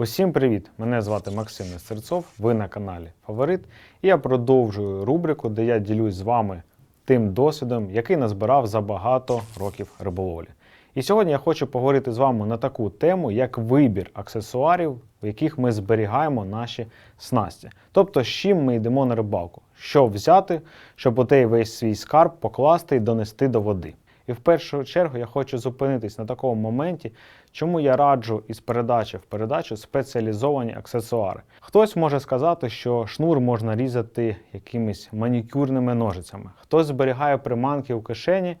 Усім привіт! Мене звати Максим Нестерцов, ви на каналі Фаворит. І я продовжую рубрику, де я ділюсь з вами тим досвідом, який назбирав за багато років риболовлі. І сьогодні я хочу поговорити з вами на таку тему, як вибір аксесуарів, в яких ми зберігаємо наші снасті. Тобто, з чим ми йдемо на рибалку, що взяти, щоб отей весь свій скарб покласти і донести до води. І в першу чергу я хочу зупинитись на такому моменті, чому я раджу із передачі в передачу спеціалізовані аксесуари. Хтось може сказати, що шнур можна різати якимись манікюрними ножицями, хтось зберігає приманки у кишені,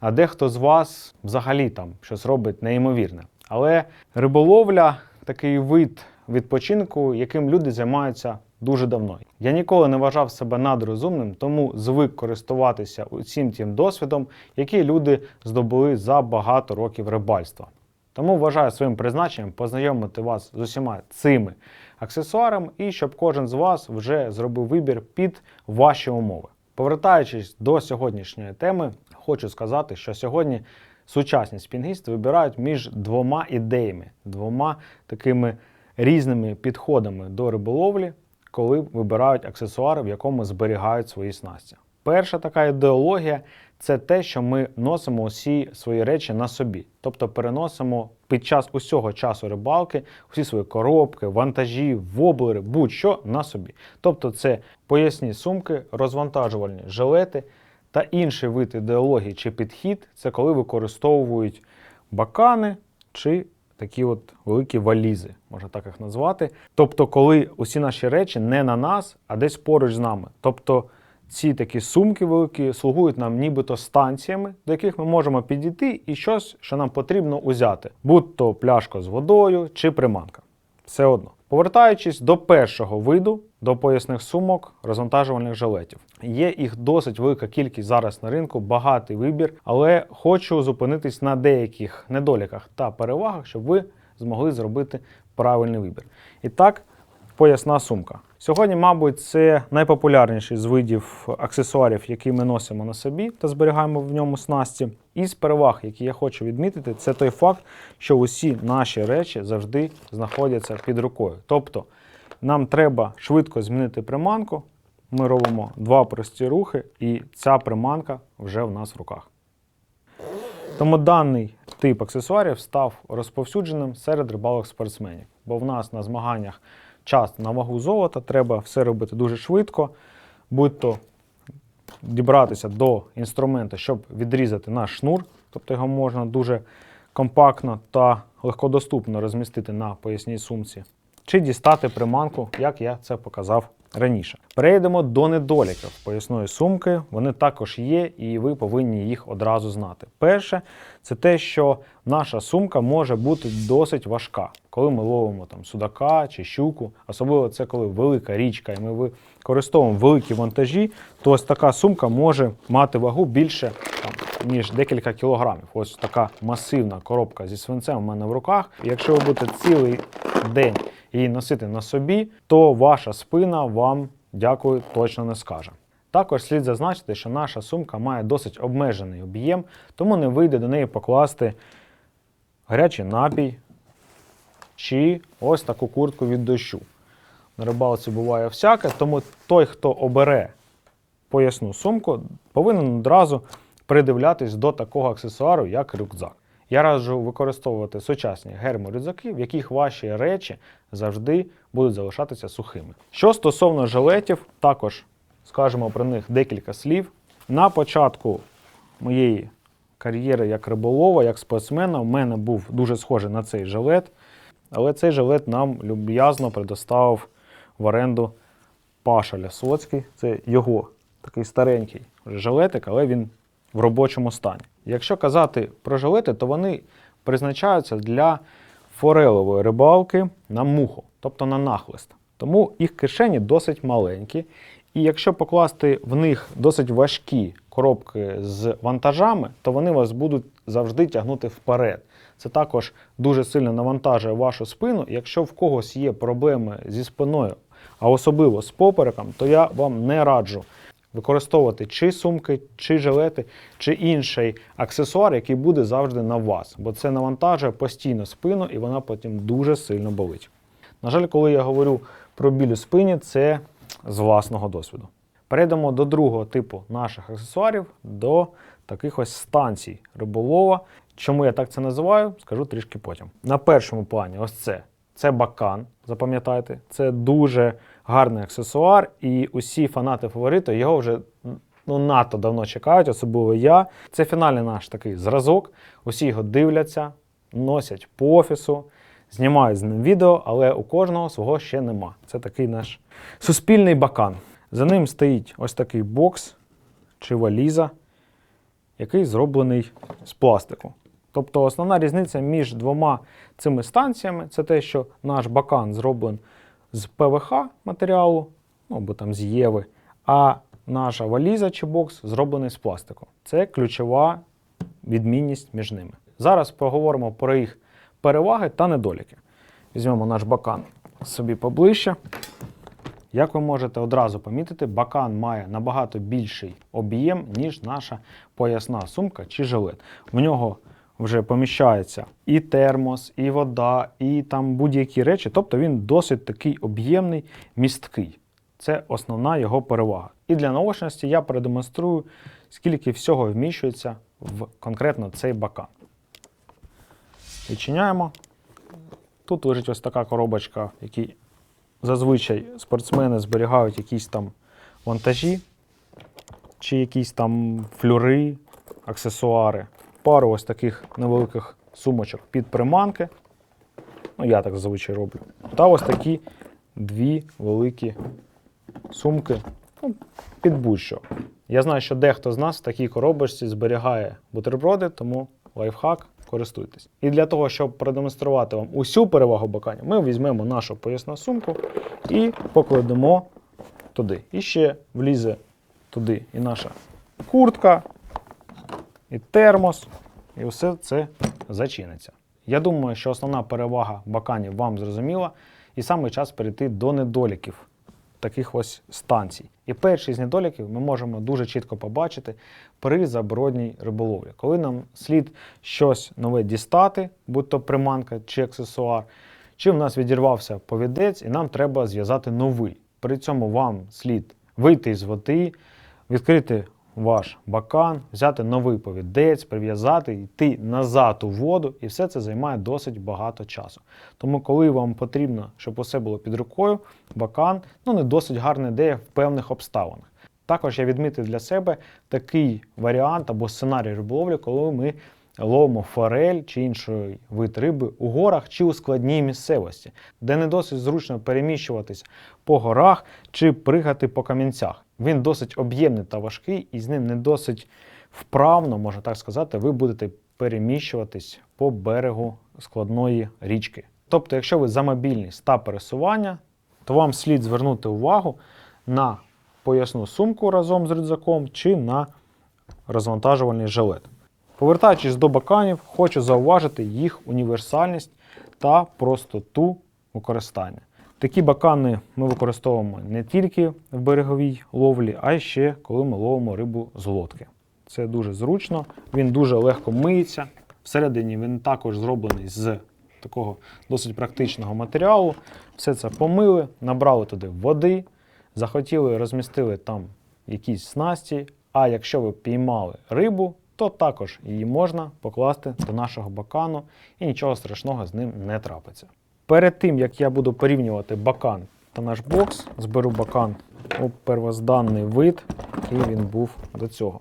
а дехто з вас взагалі там щось робить неймовірне. Але риболовля такий вид відпочинку, яким люди займаються дуже давно. Я ніколи не вважав себе надрозумним, тому звик користуватися усім тим досвідом, який люди здобули за багато років рибальства. Тому вважаю своїм призначенням познайомити вас з усіма цими аксесуарами і щоб кожен з вас вже зробив вибір під ваші умови. Повертаючись до сьогоднішньої теми, хочу сказати, що сьогодні сучасні спінгісти вибирають між двома ідеями, двома такими різними підходами до риболовлі, коли вибирають аксесуари, в якому зберігають свої снасті. Перша така ідеологія це те, що ми носимо усі свої речі на собі, тобто переносимо під час усього часу рибалки усі свої коробки, вантажі, воблери, будь-що на собі. Тобто, це поясні сумки, розвантажувальні жилети та інший вид ідеології чи підхід це коли використовують бакани чи такі от великі валізи, можна так їх назвати. Тобто, коли усі наші речі не на нас, а десь поруч з нами. Тобто ці такі сумки великі слугують нам нібито станціями, до яких ми можемо підійти і щось, що нам потрібно узяти, будь то пляшка з водою чи приманка. Все одно. Повертаючись до першого виду, до поясних сумок, розвантажувальних жилетів. Є їх досить велика кількість зараз на ринку, багатий вибір, але хочу зупинитись на деяких недоліках та перевагах, щоб ви змогли зробити правильний вибір. І так, поясна сумка. Сьогодні, мабуть, це найпопулярніший з видів аксесуарів, які ми носимо на собі та зберігаємо в ньому снасті. Із переваг, які я хочу відмітити, це той факт, що усі наші речі завжди знаходяться під рукою. Тобто нам треба швидко змінити приманку. Ми робимо два прості рухи, і ця приманка вже в нас в руках. Тому даний тип аксесуарів став розповсюдженим серед рибалок спортсменів, бо в нас на змаганнях час на вагу золота, треба все робити дуже швидко, будь-то дібратися до інструменту, щоб відрізати наш шнур, тобто його можна дуже компактно та легкодоступно розмістити на поясній сумці, чи дістати приманку, як я це показав раніше. Перейдемо до недоліків поясної сумки. Вони також є, і ви повинні їх одразу знати. Перше, це те, що наша сумка може бути досить важка, коли ми ловимо там судака чи щуку, особливо це коли велика річка, і ми використовуємо великі вантажі, то ось така сумка може мати вагу більше ніж декілька кілограмів. Ось така масивна коробка зі свинцем у мене в руках. Якщо ви будете цілий день її носити на собі, то ваша спина вам дякую точно не скаже. Також слід зазначити, що наша сумка має досить обмежений об'єм, тому не вийде до неї покласти гарячий напій чи ось таку куртку від дощу. На рибалці буває всяке, тому той, хто обере поясну сумку, повинен одразу придивлятись до такого аксесуару, як рюкзак. Я раджу використовувати сучасні герморюкзаки, в яких ваші речі завжди будуть залишатися сухими. Що стосовно жилетів, також скажемо про них декілька слів. На початку моєї кар'єри як риболова, як спортсмена, в мене був дуже схожий на цей жилет, але цей жилет нам люб'язно предоставив в оренду Паша Лясоцький. Це його такий старенький жилетик, але він в робочому стані. Якщо казати про жилети, то вони призначаються для форелової рибалки на муху, тобто на нахлист. Тому їх кишені досить маленькі. І якщо покласти в них досить важкі коробки з вантажами, то вони вас будуть завжди тягнути вперед. Це також дуже сильно навантажує вашу спину. Якщо в когось є проблеми зі спиною, а особливо з попереком, то я вам не раджу використовувати чи сумки, чи жилети, чи інший аксесуар, який буде завжди на вас, бо це навантажує постійно спину і вона потім дуже сильно болить. На жаль, коли я говорю про біль у спині, це з власного досвіду. Перейдемо до другого типу наших аксесуарів, до таких ось станцій риболова. Чому я так це називаю, скажу трішки потім. На першому плані, ось це. Це бакан, запам'ятайте. Це дуже гарний аксесуар, і усі фанати фавориту його вже ну, надто давно чекають, особливо я. Це фінальний наш такий зразок. Усі його дивляться, носять по офісу, знімають з ним відео, але у кожного свого ще нема. Це такий наш суспільний бакан. За ним стоїть ось такий бокс чи валіза, який зроблений з пластику. Тобто основна різниця між двома цими станціями це те, що наш бакан зроблений з ПВХ матеріалу, ну або там з Єви, а наша валіза чи бокс зроблений з пластику. Це ключова відмінність між ними. Зараз поговоримо про їх переваги та недоліки. Візьмемо наш бакан собі поближче. Як ви можете одразу помітити, бакан має набагато більший об'єм, ніж наша поясна сумка чи жилет. В нього вже поміщається і термос, і вода, і там будь-які речі. Тобто він досить такий об'ємний, місткий. Це основна його перевага. І для наочності я продемонструю, скільки всього вміщується в конкретно цей бакан. Відчиняємо. Тут лежить ось така коробочка, в зазвичай спортсмени зберігають якісь там вантажі, чи якісь там флюри, аксесуари. Пару ось таких невеликих сумочок під приманки. Ну, я так зазвичай роблю. Та ось такі дві великі сумки ну, під будь-що. Я знаю, що дехто з нас в такій коробочці зберігає бутерброди, тому лайфхак користуйтесь. І для того, щоб продемонструвати вам усю перевагу баканів, ми візьмемо нашу поясну сумку і покладемо туди. І ще влізе туди і наша куртка, і термос, і все це зачиниться. Я думаю, що основна перевага баканів вам зрозуміла, і саме час перейти до недоліків таких ось станцій. І перший з недоліків ми можемо дуже чітко побачити при забродній риболовлі. Коли нам слід щось нове дістати, будь то приманка чи аксесуар, чи в нас відірвався повідець, і нам треба зв'язати новий. При цьому вам слід вийти із води, відкрити ваш бакан, взяти новий повідець, прив'язати, йти назад у воду, і все це займає досить багато часу. Тому, коли вам потрібно, щоб усе було під рукою, бакан ну не досить гарна ідея в певних обставинах. Також я відмітив для себе такий варіант або сценарій риболовлі, коли ми ловимо форель чи інший вид риби у горах чи у складній місцевості, де не досить зручно переміщуватись по горах чи пригати по камінцях. Він досить об'ємний та важкий, і з ним не досить вправно, можна так сказати, ви будете переміщуватись по берегу складної річки. Тобто, якщо ви за мобільність та пересування, то вам слід звернути увагу на поясну сумку разом з рюкзаком чи на розвантажувальний жилет. Повертаючись до баканів, хочу зауважити їх універсальність та простоту використання. Такі бакани ми використовуємо не тільки в береговій ловлі, а й ще коли ми ловимо рибу з лодки. Це дуже зручно, він дуже легко миється. Всередині він також зроблений з такого досить практичного матеріалу. Все це помили, набрали туди води, захотіли, розмістили там якісь снасті. А якщо ви піймали рибу, то також її можна покласти до нашого бакану і нічого страшного з ним не трапиться. Перед тим, як я буду порівнювати бакан та наш бокс, зберу бакан у первозданний вид, який він був до цього.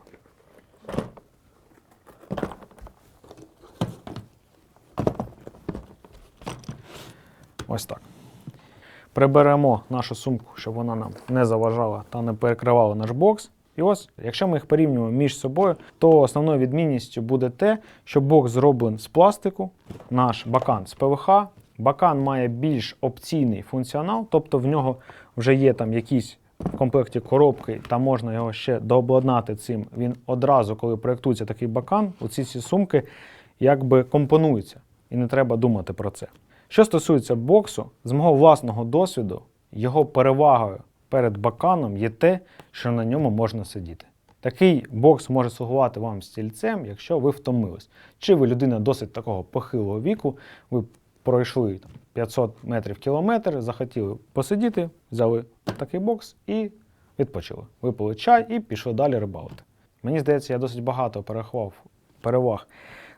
Ось так. Приберемо нашу сумку, щоб вона нам не заважала та не перекривала наш бокс. І ось, якщо ми їх порівнюємо між собою, то основною відмінністю буде те, що бокс зроблений з пластику, наш бакан з ПВХ. Бакан має більш опційний функціонал, тобто в нього вже є там якісь в комплекті коробки, та можна його ще дообладнати цим. Він одразу, коли проєктується такий бакан, оці ці сумки якби компонуються. І не треба думати про це. Що стосується боксу, з мого власного досвіду, його перевагою перед баканом є те, що на ньому можна сидіти. Такий бокс може слугувати вам стільцем, якщо ви втомились. Чи ви людина досить такого похилого віку, ви пройшли там, 500 метрів кілометр, захотіли посидіти, взяли такий бокс і відпочили. Випили чай і пішли далі рибалити. Мені здається, я досить багато переховав переваг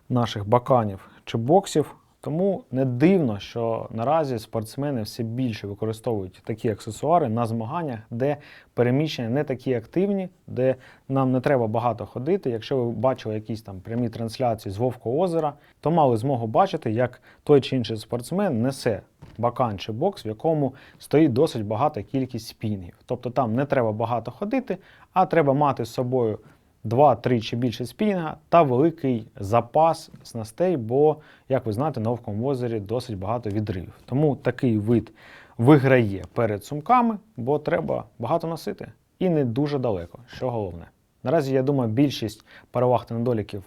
наших баканів чи боксів. Тому не дивно, що наразі спортсмени все більше використовують такі аксесуари на змаганнях, де переміщення не такі активні, де нам не треба багато ходити. Якщо ви бачили якісь там прямі трансляції з Вовкого озера, то мали змогу бачити, як той чи інший спортсмен несе бакан чи бокс, в якому стоїть досить багата кількість спінгів. Тобто там не треба багато ходити, а треба мати з собою 2-3 чи більше спінінга та великий запас снастей, бо, як ви знаєте, на Овкому озері досить багато відривів. Тому такий вид виграє перед сумками, бо треба багато носити. І не дуже далеко, що головне. Наразі, я думаю, більшість переваг та недоліків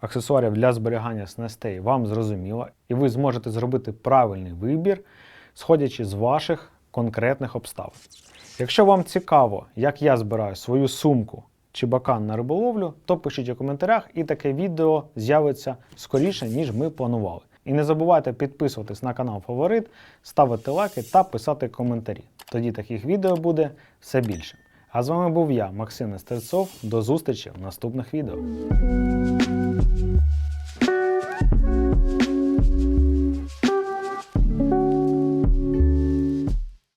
аксесуарів для зберігання снастей вам зрозуміла, і ви зможете зробити правильний вибір, сходячи з ваших конкретних обставин. Якщо вам цікаво, як я збираю свою сумку чи бакан на риболовлю, то пишіть у коментарях, і таке відео з'явиться скоріше, ніж ми планували. І не забувайте підписуватись на канал Фаворит, ставити лайки та писати коментарі. Тоді таких відео буде все більше. А з вами був я, Максим Нестерцов. До зустрічі в наступних відео.